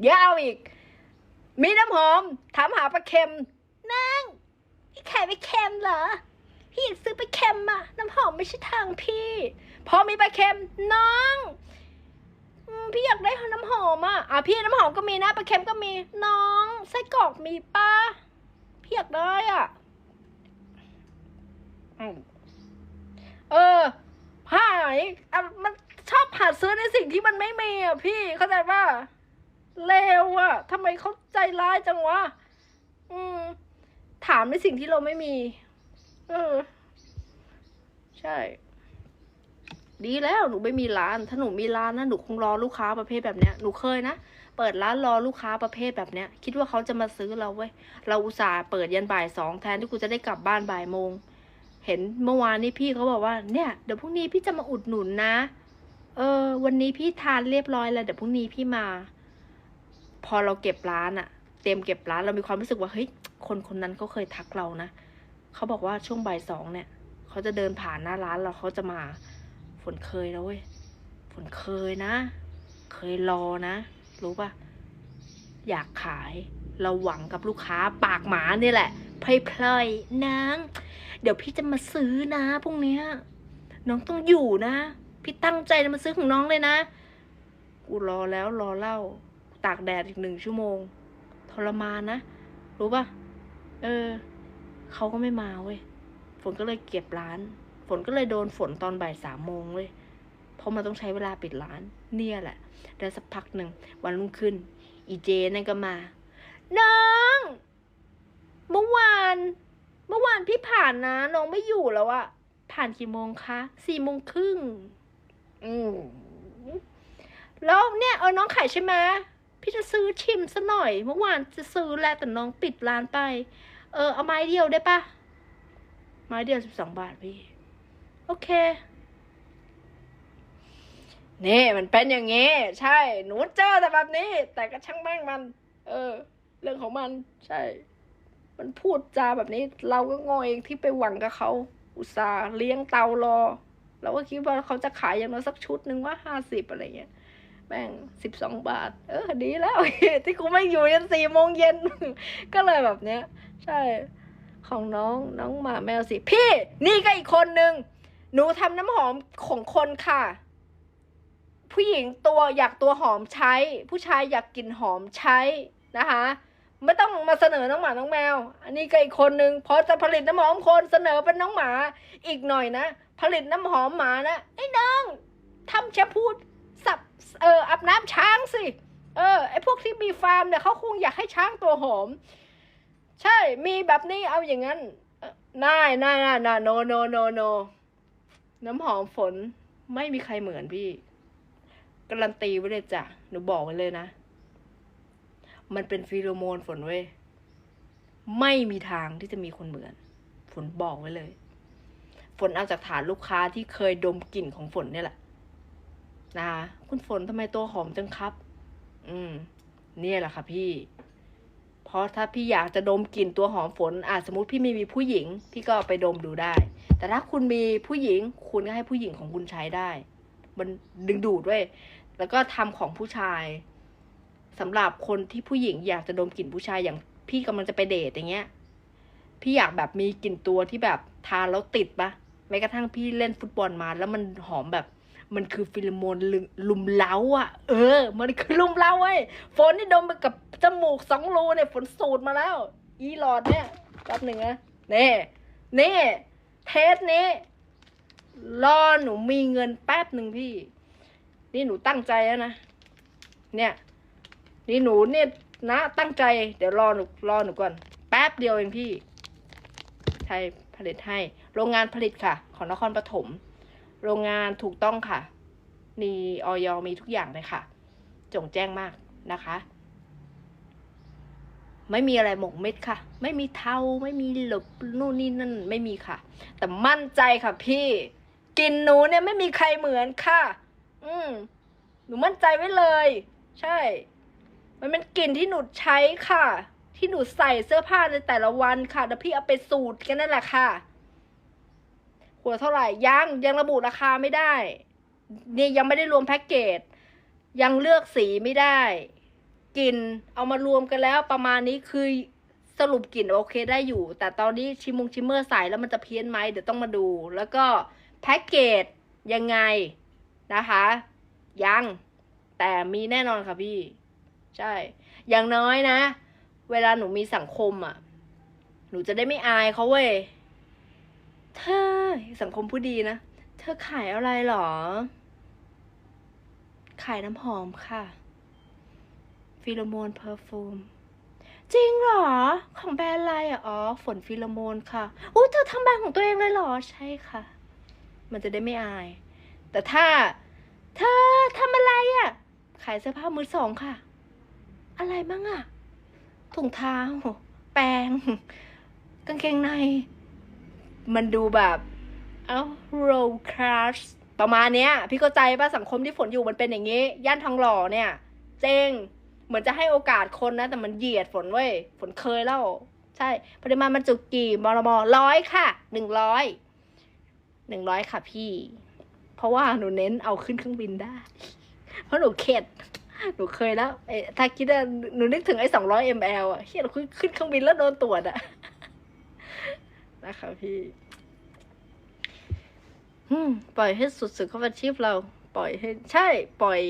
เดี๋ยวเอาอีก มีน้ำหอมถามหาปลาเค็มนางพี่ขายปลาเค็มเหรอ พี่อยากซื้อปลาเค็มอะน้ำหอมไม่ใช่ทางพี่ พอมีปลาเค็มน้องอืมพี่อยากได้น้ำหอมอะอะพี่น้ำหอมก็มีนะปลาเค็มก็มีน้องไส้กรอกมีป้าพี่อยากได้อะอืมเออผ้าไหนอะมันชอบหาซื้อในสิ่งที่มันไม่มีอะพี่เข้าใจป่ะ เลวอะทำไมเขาใจร้ายจังวะ อืม ถามในสิ่งที่เราไม่มี เออ ใช่ ดีแล้วหนูไม่มีร้าน ถ้าหนูมีร้านนะหนูคงรอลูกค้าประเภทแบบเนี้ย หนูเคยนะ เปิดร้านรอลูกค้าประเภทแบบเนี้ย คิดว่าเขาจะมาซื้อเราเว้ย เราอุตส่าห์เปิดยันบ่ายสองแทนที่กูจะได้กลับบ้านบ่ายโมง เห็นเมื่อวานนี้พี่เขาบอกว่า เนี่ย เดี๋ยวพรุ่งนี้พี่จะมาอุดหนุนนะ เออ วันนี้พี่ทานเรียบร้อยแล้วเดี๋ยวพรุ่งนี้พี่มา พอเราเก็บร้านอะเตรียมเก็บร้านเรามีความรู้สึกว่าเฮ้ยคนคนนั้นเขาเคยทักเรานะเขาบอกว่าช่วงบ่ายสองเนี่ยเขาจะเดินผ่านหน้าร้านเราเขาจะมาฝนเคยแล้วเว้ยฝนเคยนะ เคยรอนะ รู้ปะอยากขายเราหวังกับลูกค้าปากหมาเนี่ยแหละพลอยๆนาง เดี๋ยวพี่จะมาซื้อนะพรุ่งเนี้ยน้องต้องอยู่นะ พี่ตั้งใจจะมาซื้อของน้องเลยนะ กูรอแล้วรอเล่า ตากแดดอีกหนึ่งชั่วโมง ทรมานนะ รู้ปะเออ เขาก็ไม่มาเว้ย ฝนก็เลยเก็บร้าน ฝนก็เลยโดนฝนตอนบ่ายสามโมงเว้ย เพราะมันต้องใช้เวลาปิดร้าน เนี่ยแหละ แล้วสักพักหนึ่งวันรุ่งขึ้น อีเจนั่นก็มา น้อง เมื่อวาน เมื่อวานพี่ผ่านนะ น้องไม่อยู่แล้วอะผ่านกี่โมงคะสี่โมงครึ่ง อืมแล้วเนี่ยเออน้องขายใช่ไหม พี่จะซื้อชิมซะหน่อย เมื่อวานจะซื้อแล้วแต่น้องปิดร้านไป เออ เอาไม้เดียวได้ปะไม้เดียวสิบสองบาทพี่ โอเคนี่มันเป็นอย่างงี้ ใช่ หนูเจอแต่แบบนี้ แต่ก็ช่างแม่งมัน เออ เรื่องของมันใช่ มันพูดจาแบบนี้ เราก็งอเองที่ไปหวังกับเขา อุตส่าห์เลี้ยงเตารอ เราก็คิดว่าเขาจะขายอย่างน้อยสักชุดหนึ่งว่าห้าสิบอะไรเงี้ย แม่งสิบสองบาท เออดีแล้ว ที่กูไม่อยู่ยันสี่โมงเย็น ก็เลยแบบเนี้ย ใช่ ของน้องน้องหมาแมวสิ พี่ นี่ก็อีกคนนึง หนูทำน้ำหอมของคนค่ะ ผู้หญิงตัวอยากตัวหอมใช้ ผู้ชายอยากกลิ่นหอมใช้นะคะไม่ต้องมาเสนอน้องหมา น้องแมว อันนี้ก็อีกคนนึงพอจะผลิตน้ำหอมคนเสนอเป็นน้องหมา อีกหน่อยนะ ผลิตน้ำหอมหมานะไอ้น้องทำแชมพู เอออาบน้ำช้างสิเออไอพวกที่มีฟาร์มเนี่ยเขาคงอยากให้ช้างตัวหอม ใช่มีแบบนี้เอาอย่างนั้นน่ายน่ายนายน่ายโนโนโนโนน้ำหอมฝนไม่มีใครเหมือนพี่การันตีไว้เลยจ้ะหนูบอกไว้เลยนะ มันเป็นฟีโรโมนฝนเว้ยไม่มีทางที่จะมีคนเหมือน ฝนบอกไว้เลย ฝนเอาจากฐานลูกค้าที่เคยดมกลิ่นของฝนเนี่ยแหละ นะคะคุณฝนทำไมตัวหอมจังครับ อืม เนี่ยแหละค่ะพี่ เพราะถ้าพี่อยากจะดมกลิ่นตัวหอมฝนอาจสมมติพี่ไม่มีผู้หญิง พี่ก็ไปดมดูได้ แต่ถ้าคุณมีผู้หญิง คุณก็ให้ผู้หญิงของคุณใช้ได้ มันดึงดูดด้วย แล้วก็ทำของผู้ชายสำหรับคนที่ผู้หญิงอยากจะดมกลิ่นผู้ชายอย่างพี่กำลังจะไปเดทอย่างเงี้ย พี่อยากแบบมีกลิ่นตัวที่แบบทานแล้วติดปะแม้กระทั่งพี่เล่นฟุตบอลมา แล้วมันหอมแบบ มันคือฟิลโมนลุลุมเล้าอะ เออ มันคือลุมเล้าเว้ยฝนนี่ดมไปกับจมูกสองรูเนี่ยฝนสูดมาแล้ว อีหลอดเนี่ยแป๊บหนึ่งนะเน่เน่เทสนี้รอหนูมีเงินแป๊บหนึ่งพี่ นี่หนูตั้งใจแล้วนะ เนี่ย นี่หนูเนี่ยนะตั้งใจ เดี๋ยวรอหนูรอหนูก่อน แป๊บเดียวเองพี่ ไทยผลิตให้ โรงงานผลิตค่ะ ของนครปฐม โรงงานถูกต้องค่ะ มีออยมีทุกอย่างเลยค่ะ จงแจ้งมากนะคะ ไม่มีอะไรหมกเม็ดค่ะ ไม่มีเทาไม่มีหลบนู่นนี่นั่นไม่มีค่ะ แต่มั่นใจค่ะพี่ กินหนูเนี่ยไม่มีใครเหมือนค่ะ อืมหนูมั่นใจไว้เลย ใช่ มันเป็นกลิ่นที่หนูใช้ค่ะ ที่หนูใส่เสื้อผ้าในแต่ละวันค่ะ แล้วพี่เอาไปสูตรกันนั่นแหละค่ะ หัวเท่าไหร่ยังยังระบุราคาไม่ได้ นี่ยังไม่ได้รวมแพ็กเกจ ยังเลือกสีไม่ได้กลิ่นเอามารวมกันแล้วประมาณนี้คือสรุปกลิ่นโอเคได้อยู่ แต่ตอนนี้ชิมงชิมเมอร์ใส่แล้วมันจะเพี้ยนไหมเดี๋ยวต้องมาดู แล้วก็แพ็กเกจยังไงนะคะ ยัง แต่มีแน่นอนค่ะพี่ ใช่ อย่างน้อยนะ เวลาหนูมีสังคมอะ หนูจะได้ไม่อายเขาเว้ย เธอสังคมผู้ดีนะ เธอขายอะไรหรอ ขายน้ำหอมค่ะ ฟิโลโมนเพอร์ฟูม จริงเหรอ ของแบรนด์อะไรอะ อ๋อ ฝนฟิโลโมนค่ะอู้เธอทำแบรนด์ของตัวเองเลยเหรอ ใช่ค่ะ มันจะได้ไม่อาย แต่ถ้า เธอทำอะไรอะ ขายเสื้อผ้ามือสองค่ะ อะไรบ้างอะ ถุงเท้า แปรงกางเกงใน มันดูแบบเอ้าโรลคลาสประมาณเนี้ย พี่เข้าใจป่ะสังคมที่ฝนอยู่มันเป็นอย่างงี้ ย่านทองหล่อเนี่ย เจ๊งเหมือนจะให้โอกาสคนนะ แต่มันเหยียดฝนเว้ย ฝนเคยเล่า ใช่ ปริมาณบรรจุกี่มลมร้อยค่ะหนึ่งร้อยหนึ่งร้อยค่ะพี่ เพราะว่าหนูเน้นเอาขึ้นเครื่องบินได้ เพราะหนูเข็ดหนูเคยแล้วเอ๊ะถ้าคิดว่าหนูนึกถึงไอ้สองร้อยมลอะเฮียเราขึ้นขึ้นเครื่องบินแล้วโดนตรวจอะ นะคะพี่ปล่อยให้สุดสุดเข้ามาชีพเรา ปล่อยให้ใช่ ปล่อย